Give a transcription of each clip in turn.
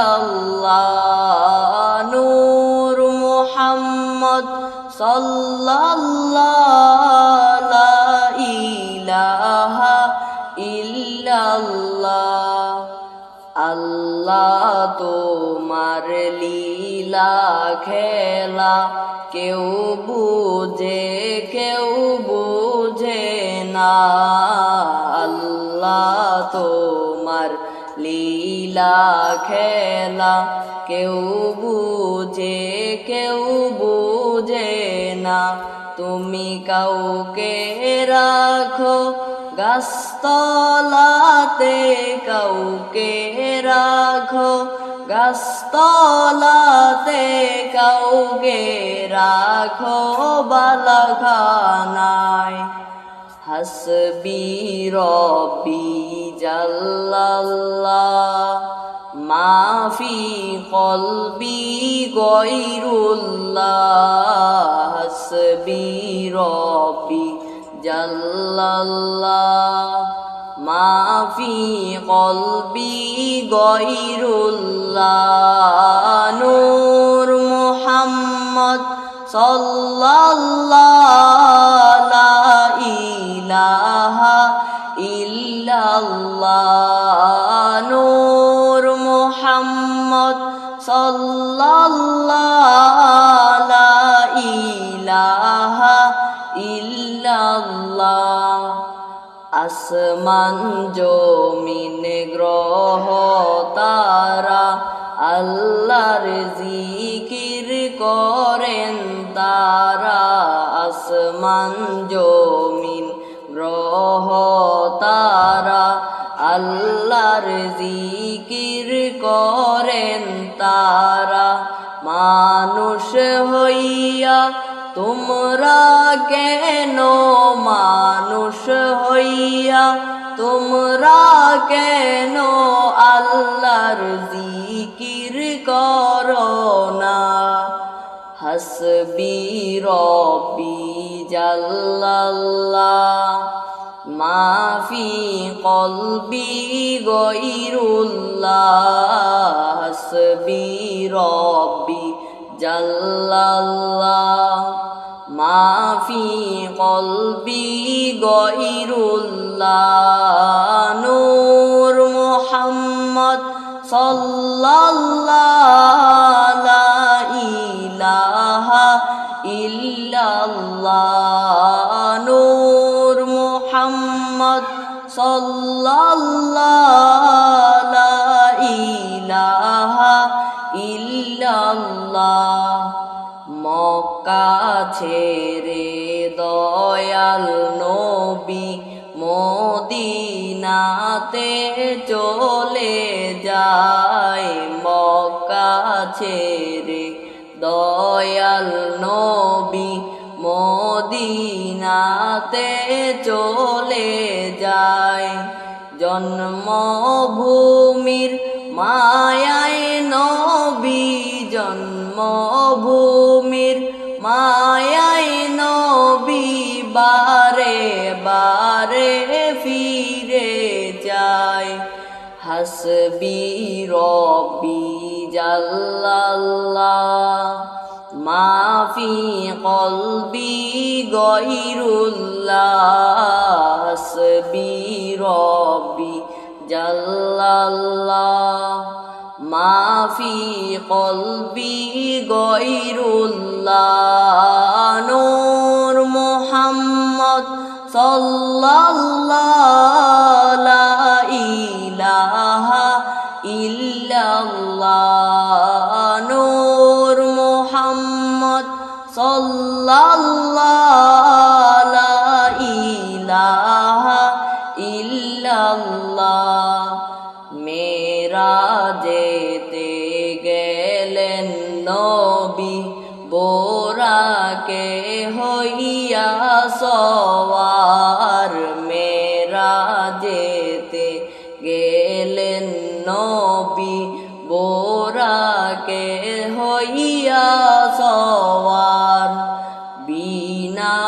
আল্লাহ, নূর মোহাম্মদ সাল্লাল্লাহ ইলাহা ইল্লাল্লাহ। আল্লাহ তোমার লীলা খেলা কেউ বুঝে কেউ বুঝে না। আল্লাহ তো লীলা খেলা। কেউ বুঝে কেউ বুঝে না। তুমি কাউকে রাখো গাছতলাতে, কাউকে রাখো গাছতলাতে, কাউকে রাখো বালাখানায়। হাসবি রবি জাল্লাল্লাহ, মাফি কলবি গৈরুল্লাহ হাসবি রবি জাল্লাল্লাহ, মাফি কলবি গৈরুল্লাহ নূর মুহাম্মদ সাল্লাল্লাহ ইলাহা ইল্লাল্লাহ, নূর মুহাম্মদ সাল্লাল্লাহ, লা ইলাহা ইল্লাল্লাহ। আসমান জমিন গ্রহ তারা আল্লাহর জিকির করেন তারা। আসমান জমিন গ্রহ তারা আল্লাহর জিকির করেন তারা। মানুষ হইয়া তোমরা কেন মানুষ হইয়া? তোমরা কেন আল্লাহর জিকির করো না? হাসবি রবি জাল্লাল্লাহ। মাফি কলবি গৈরুল্লাহ রবি জাল্লাল্লাহ। মাফি কলবি গৈরুল্লাহ নূর মুহাম্মদ সাল্লাল্লাহ ইলাহা ইল্লাল্লাহ। মক্কা রে দয়াল নবী, মদিনাতে চলে যায়, মক্কা ছেড়ে দয়াল নবী, মদিনাতে চলে যায়। জন্মভূমির মায়ায় নবী, জন্মভূমির মায়ায় নবী বারে বারে ফিরে যায় হাসবি রবি জাল্লাল্লাহ, মাফি কলবি গৈরুল্লাহ হাসবি রবি জাল্লাল্লাহ। মাফি কলবি গৈরুল্লাহ নূর মুহাম্মদ সাল্লাল্লাহ ইলাহা ইল্লাল্লাহ নূর মুহাম্মদ সাল্লাল্লাহ মেরাজেতে গেলেন নবী বোরাকে হইয়া সওয়ার। মেরাজেতে গেলেন নবী বোরাকে হইয়া সওয়ার। বিনা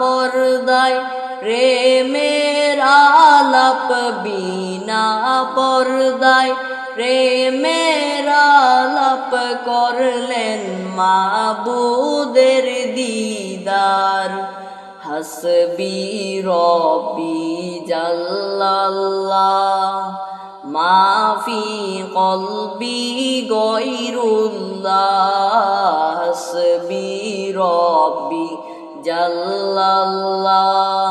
পর্দায় প্রেমের আলাপ বিনা পর্দায় প্রেমের আলাপ করলেন মাবুদের দিদার। হসবি রবি জাল্লাল্লাহ, মাফি কলবি গৈরুল্লাহ, হসবি রবি জাল্লাল্লাহ।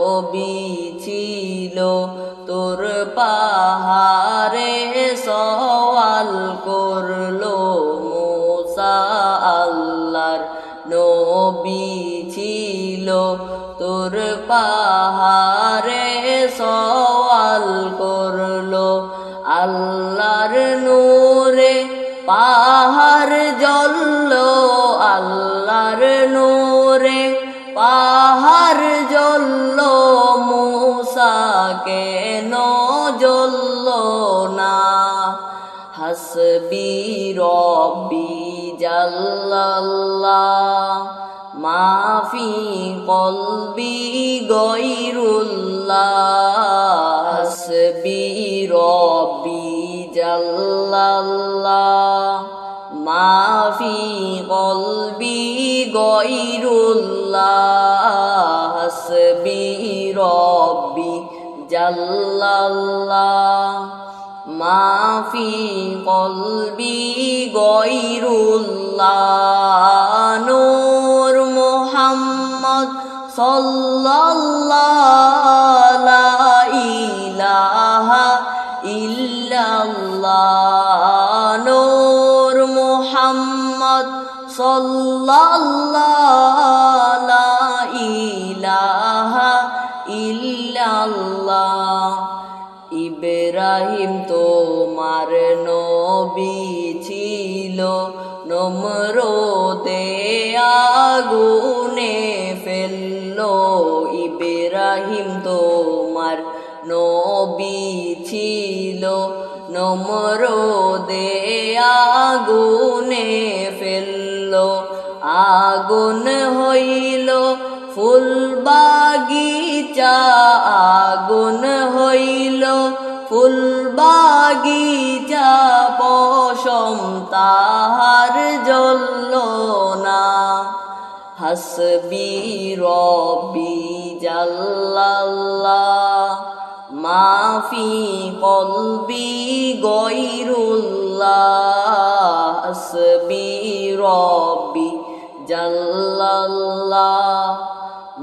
নবী ছিল তোর পাহাড়ে সওয়াল করল মোসা আল্লাহর নবী ছিল তোর পাহাড়ে সওয়াল করল আল্লাহর নূরে পাহাড় কেন জ্বলল না হাসবি রব্বি জাল্লাল্লাহ। মাফি কলবি গৈরুল্লাহ হাসবি রব্বি জাল্লাল্লাহ। মাফি কলবি গৈরুল্লাহ হাসবি জাল্লাল্লাহ মাফি কলবি গৈরুল্লাহ নূর মুহাম্মদ সাল্লাল্লাহ ইলাহা ইল্লাল্লাহ নূর মুহাম্মদ সাল্লাল্লাহ ইলাহা ইব্রাহিম, তোমার নবী ছিল নম্রতে আগুনে ফেলল ইব্রাহিম, তোমার নবী ছিল নম্রদে। আগুনে ফেলল, আগুন হইল ফুল বাগিচা আগুন হইল ফুল বাগিচা পশম তাহার জ্বলল না হাসবি রবি জাল্লাল্লাহ, মাফি কলবি গৈরুল্লাহ। হাসবি রবি জাল্লাল্লাহ